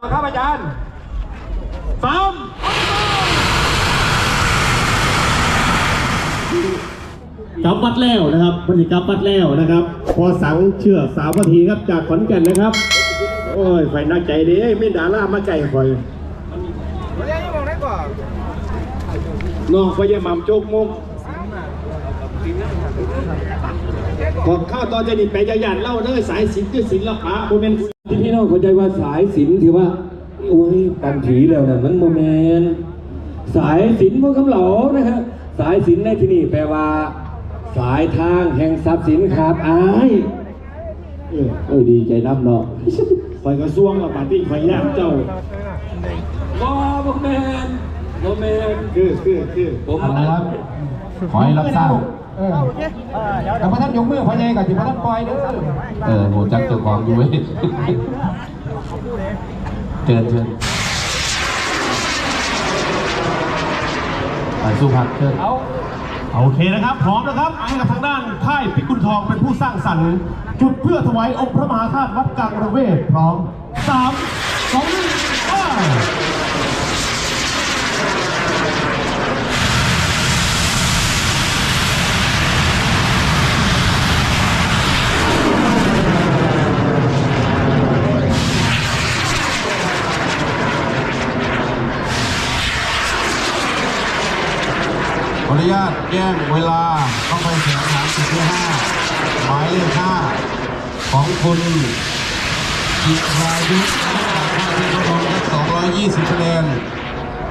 ครับอาจารย์สามกลับวัดแล้วนะครับพอดีกลับวัดแล้วนะครับ พอสังเชื่อสาวพทีครับจากขอนแก่นนะครับ โอ้ยไฟนักใจเด้ไม่ด่าล่ามาไก่คอยน้องพยายามโจกมก ขอข้าวตอนจะนี่ไปยานเล่าเด้อสายศิลป์คือศิลปะโมเมนที่พี่น้องเข้าใจว่าสายศิลป์ถือว่าโอ้ยปันผีแล้วนะมันโมเมนต์สายศิลป์พวกคำเหลานะครับสายศิลป์ในที่นี่แปลว่า สายทางแห่งทรัพย์สินครับอายเออเออดีใจน้ำเนาะคอยกระซวงกับปาร์ตี้คอยย่างเจ้าบอโมเมนต์โมเมนต์คือคือคือผมนะครับขอให้รับทราบ เออแต่พระท่านยกมือพอใหญ่กับที่พระท่านปล่อยเด้อเออโหจักเจ้าของอยู่เว้ยเชิญเชิญไปสู้พักเชิญโอเคนะครับ พร้อมนะครับให้กับทางด้านค่ายพิกุลทองเป็นผู้สร้างสรรค์ จุดเพื่อถวายองค์พระมหาธาตุวัดกลางระเวศพร้อมสามสองหนึ่งไป ออนุญาตแจ้งเวลาต้องไปแข่งขันจุดที่ห้าหมายเลขห้าของคุณจิรายุทธ์ที่เขาลงสองร้อยยี่สิบคะแนน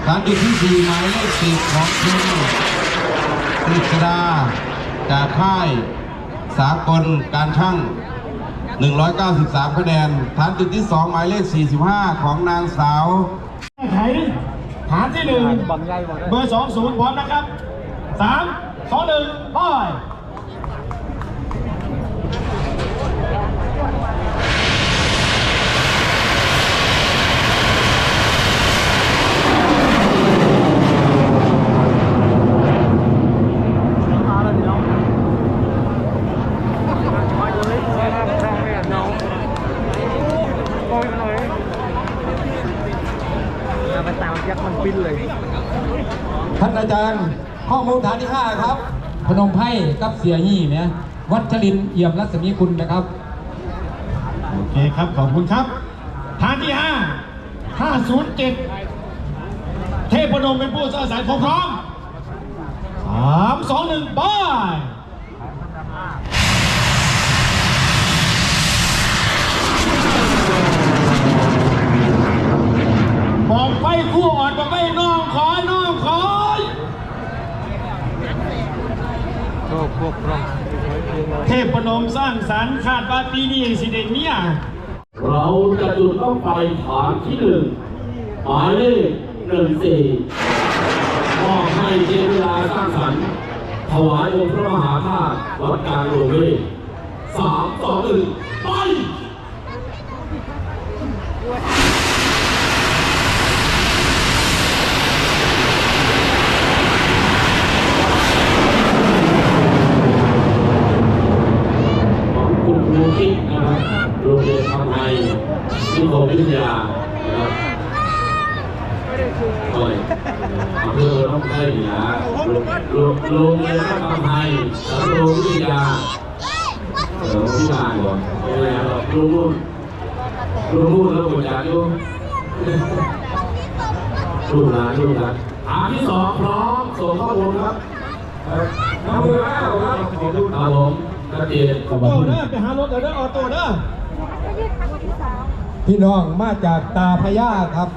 ฐานจุดที่สี่หมายเลขสิบของคุณกฤษดาจากค่ายสากลการช่าง 193 คะแนน ฐานจุดที่สองหมายเลข 45 ของนางสาวแก้ไขฐานที่หนึ่งเบอร์สองศูนย์พร้อมนะครับ สามสองหนึ่งไป ท่านอาจารย์ ข้อมูลฐานที่5ครับ พนมไพรกับเสียยี่เนี่ยวัชรินทร์เอี่ยมรัศมีคุณนะครับ โอเคครับ ขอบคุณครับ ฐานที่ห้าห้าศูนย์เจ็ดเทพนมเป็นผู้สร้างสรรค์ของพร้อมสามสองหนึ่งไปบอกไฟคู่อ่อนบอกไฟน้องขอน้องขอ เทพนมสร้างสรรค์คาดว่าปีนี้สิเด็เมียเราจะจุดต้องไปฐานที่หนึ่งหมายเลขหนึ่งสี่มอบให้เจเวลาสร้างสรรค์ถวายองค์พระมหาธาตุวัดกลางโรงเวทสามสองหนึ่งไป ของคุณครูคิดนะครับโรงเรียนทำไทยนิคมวิทยานะครับโอ้ยอำเภอต้องไทยเหนือโรงโรงเรียนทำไทยสำโรงวิทยาเออที่บ้านก่อนโรงเรียนรุ่นรุ่นรุ่นรุ่นแล้วผมอยากอยู่รุ่นหลานรุ่นหลานฐานที่สองพร้อมส่งข้อมูลครับน้ำมือแล้วครับครับผมกระเจียดโตเด้อไปหารถเด้อออโต้เด้อพี่น้องมาจากตาพญาครับ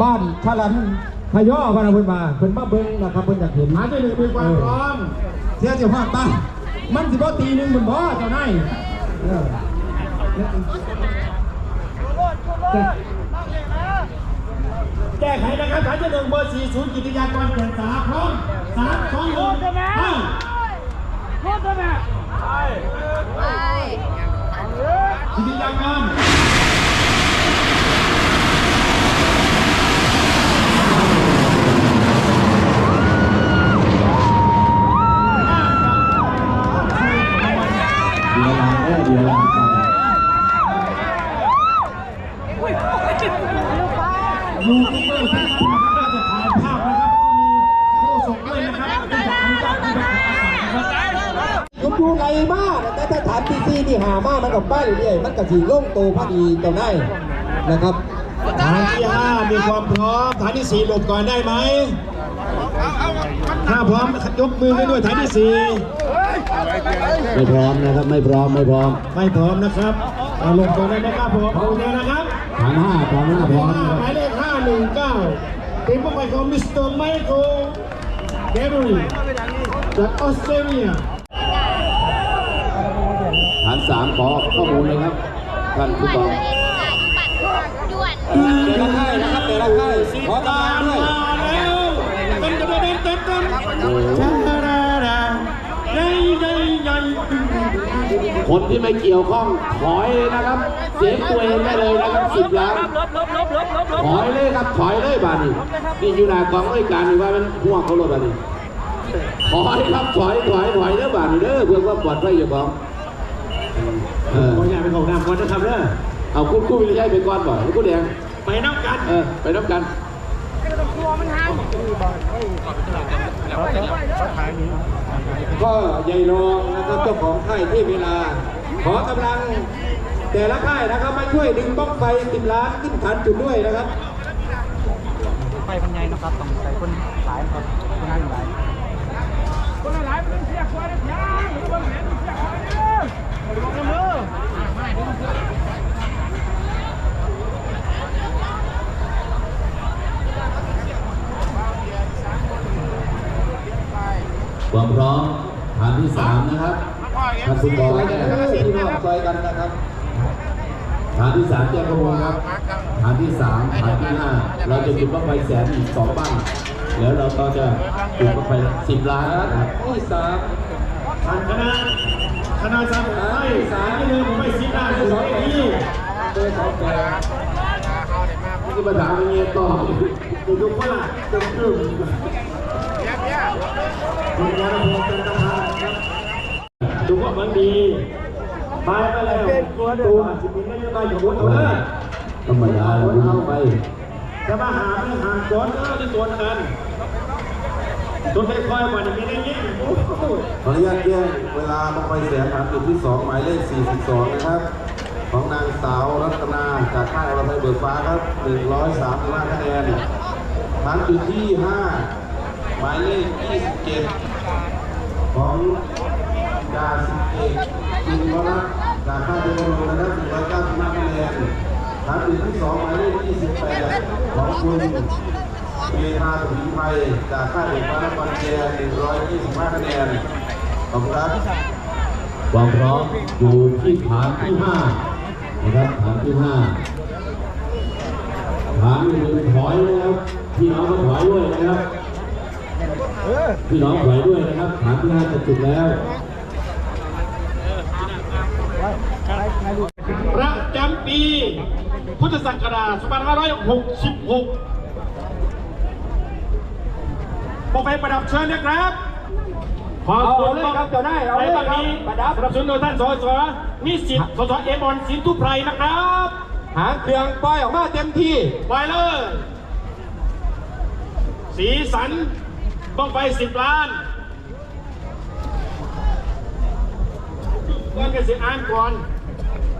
บ้านชลัน พยอพนาเพิ่นมาเพิ่นมาเบิ่งนะครับเพิ่นอยากเห็นฐานที่หนึ่งมีความพร้อมเสียเสียภาพบ้านมันสิบ่ตีหนึงเหมือนบ่เจ้านายเออแก้ไขนะครับฐานที่หนึ่งเบอร์สี่ศูนย์กิติยากรเกียรติสาพร้อมสามสองหนึ่งห้ากิติยากร เดี๋ยว ลาเดี๋ยวลายูทูบเบอร์ทุกท่านนะครับก็จะถ่ายภาพนะครับก็มีโฆษกด้วยนะครับเป็นจากทางเจ้าที่รักษานะครับยุบดูไงมากแต่ถ้าฐานที่ซีที่หามามันกับป้ายเรื่อยมันกับสีโล่งโตพอดีต่งได้นะครับ ที่ห้ามีความพร้อมฐานที่สี่หลบก่อนได้ไหมถ้าพร้อมยกมือขึ้นด้วยฐานที่สี่ไม่พร้อมนะครับไม่พร้อมไม่พร้อม ไม่พร้อมนะครับเอาลงก่อนได้ไหมครับผมโอเคนะครับฐานห้าฐานห้าพร้อมหมายเลขห้าหนึ่งเก้าเป็นผู้ไปของมิสเตอร์ไมเคิลเดบุรีจากออสเตรเลียฐานสามขอข้อมูลเลยครับท่านผู้กอง ด่วนแต่ละค่ายนะครับแต่ละค่ายวยมาแล้วเต็มเต็มเต็มเต็มเต็มโอ้โหชาดาดาใหญ่ใหญ่ใหญ่คนที่ไม่เกี่ยวข้องถอยเลยนะครับ เสียตัวเองได้เลยนะครับสิบล้านถอยเลยครับถอยเลยบานี้นี่อยู่หน้ากองรายการนี่ว่ามันห่วงเขาลยบานี้ถอยครับถอยถอยถอยเด้อบานี้เด้อเพื่อความปลอดภัยอยู่ของเออขออย่าไปของน้ำก่อนนะครับเด้อ เอาคุณกู้วิริยะไปก่อนบ่หรือกู้แดงไปน้ำกันเออไปน้ำกันก็ใหญ่รองนะครับเจ้าของค่ายเทพเวลา ขอกำลังแต่ละค่ายนะครับมาช่วยดึงบ้องไฟสิบล้านขึ้นฐานจุดด้วยนะครับไฟพันใหญ่นะครับต้องใส่คนหลายครับคนหลายหลายความ ความพร้อมฐานที่สามนะครับท่านฟุตบอลซอยแก้นะครับพี่น้องซอยกันนะครับฐานที่สามแจ้งกระบวนครับฐานที่สามฐานที่ห้าเราจะจุดบั้งไฟแสนอีกสองบ้างแล้วเราก็จะจุดบั้งไฟสิบล้านนะครับที่สามทางคณะคณะสามไม่สารที่เดิมผมไม่ซีด้าที่สองที่เบอร์สองแปดนี่คือปัญหาเงี้ยต่อดูดูว่าตึงตึงคุณวรพงศ์เป็น ดูว่ามันดีไปไปแล้วตัวอาจจะมีนโยบายอยู่บนตัวเลยธรรมดาเราเข้าไปจะมาหาไม่หาก้อนก็จะตัวกันตัวค่อยๆวันนี้ได้ยิ่งขออนุญาตแจ้งเวลาลงไปแสนฐานจุดที่2หมายเลข42 นะครับ ของนางสาวรัตนาจากค่ายอรไทยเบิกฟ้าครับ135คะแนนฐานจุดที่ 5 หมายเลข27ของดาสิบเอกจินวรัตน์จากค่าเทคโนลยีนะครับ195คะแนนฐานจุดที่2หมายเลข28ของคุณเมธาสุนไทยจากค่ายเด็กฟ้านครเชียร์125คะแนนขอบคุณครับความพร้อมอยู่ที่ฐานที่ห้านะครับฐานที่ห้าฐานหนึ่งถอยนะครับพี่น้อง พี่น้องถอยด้วยนะครับฐานที่ห้าจะจุดแล้วประจำปี พุทธศักราช 2566บอกไปประดับเชิญนะครับ ขอบคุณเอาเลยครับเจ้านายเอาเลยครับในวันนี้ประดับสนับสนุนโดยท่านสสนิสิตสสเอบอลสินทุไพรนะครับ หางเครื่องปล่อยออกมาเต็มที่ไปเลย สีสัน บ้องไฟสิบล้านก่อนกันสิอ่านก่อน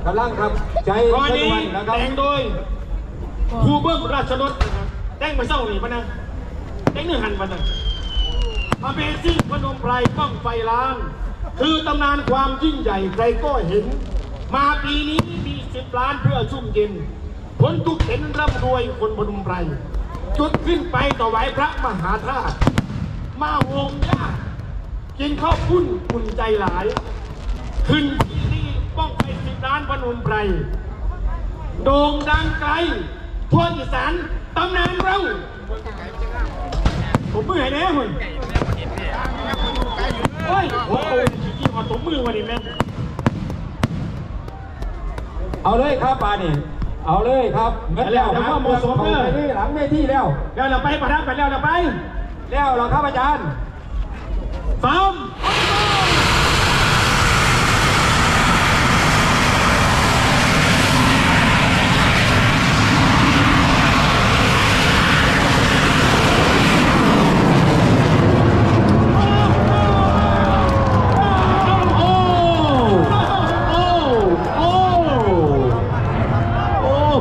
กำลังครับ ใจก่อนชนนี้วันนะครับแต่งโดยผู้เบิ้มราชรถนะครับแต่งมาเศร้านี่ปะนะแต่งเนื้อหันปะนะ Amazing พนมไพรบ้องไฟล้าน คือตำนานความยิ่งใหญ่ใครก็เห็น มาปีนี้มีสิบล้านเพื่อชุ่มเย็นผลทุกเห็นร่ำรวยคนพนมไพรจุดขึ้นไปต่อไหวพระมหาธาตุ มาวงยากกินข้าวปุ้นอุ่นใจหลาย ขึ้นที่นี่บ้องไฟสิบล้านพนมไพรโด่งดังไกลทั่วอีสานตำนานเรา ผมมือให้แน่มึงโอ้ยโอ้ยขี้ขอตบมือวันนี้แม่งเอาเลยครับปานี่เอาเลยครับเงินแล้วหางเครื่องเข้าไปที่หลังเวทีแล้วแล้วเราไปประทับกันแล้วเราไป แล้วเราครับอาจารย์สาม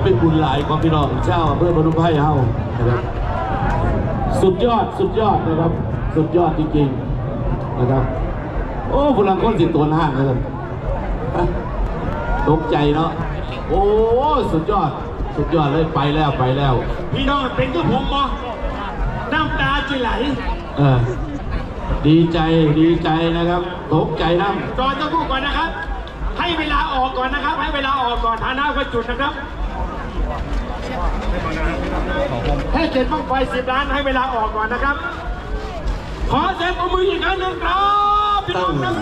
เป็นบุญหลายความพี่น้องเจ้าอำเภอพนุไพเฮานะครับ สุดยอดสุดยอดนะครับ สุดยอดจริงๆนะครับโอ้พลังคนสิตัวหน้านะครับตกใจเนาะโอ้สุดยอด สุดยอดเลยไปแล้วไปแล้ว พี่น้องเป็นก็ผมบ่น้ำตาจะไหลเออดีใจดีใจนะครับตกใจนะก่อจะพูดก่อนนะครับ ให้เวลาออกก่อนนะครับ ให้เวลาออกก่อนฐานะก็จุดนะครับ ให้เจ็ดบ้างไฟสิบล้านให้เวลาออกก่อนนะครับ ขอเสียงปรบมืออีกครั้งหนึ่งครับพี่น้องครับ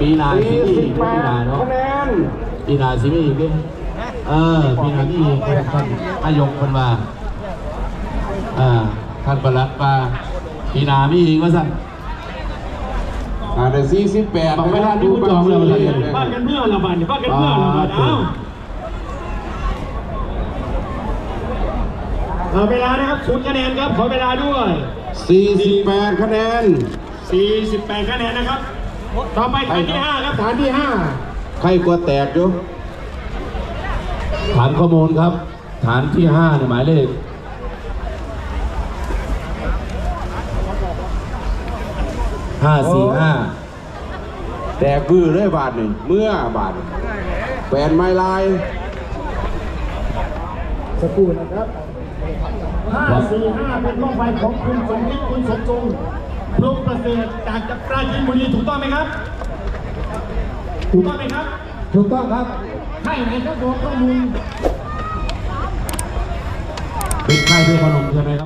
ปีหนาสิมีอีกปีหนาเนาะคะแนนปีหนาสิมีอีกดิเออปีหนาที่ท่านท่านนายกคนมาอ่าท่านประหลัดมาปีหนามีอีกว่าสั่นอ่าได้สี่สิบแปดบอกไม่ได้ดูจองเลยเลยบ้านกันเมื่อละบาทบ้านกันเมื่อละบาทเอ้า เอาเวลานะครับศูนย์คะแนนครับขอเวลาด้วยสี่สิบแปดคะแนน 48 คะแนนนะครับ ต่อไปฐานที่ 5 ครับฐานที่ ใครกลัวแตกอยู่ฐานข้อมูลครับ ฐานที่ห้าเนี่ยหมายเลข ห้าสี่ห้า แตกบื้อเลยบาทหนึ่งเมื่อบาทแปนไม้ลาย5 4 5 เป็นบ้องไฟของคุณสมคิดคุณสมทรงพรหมประเสริฐจากจัปราจีนบุรีถูกต้องไหมครับ ถูกต้องไหมครับ ถูกต้องครับใช่ไหมครับตัวข้อมูลเป็นค่ายเทพนมใช่ไหมครับ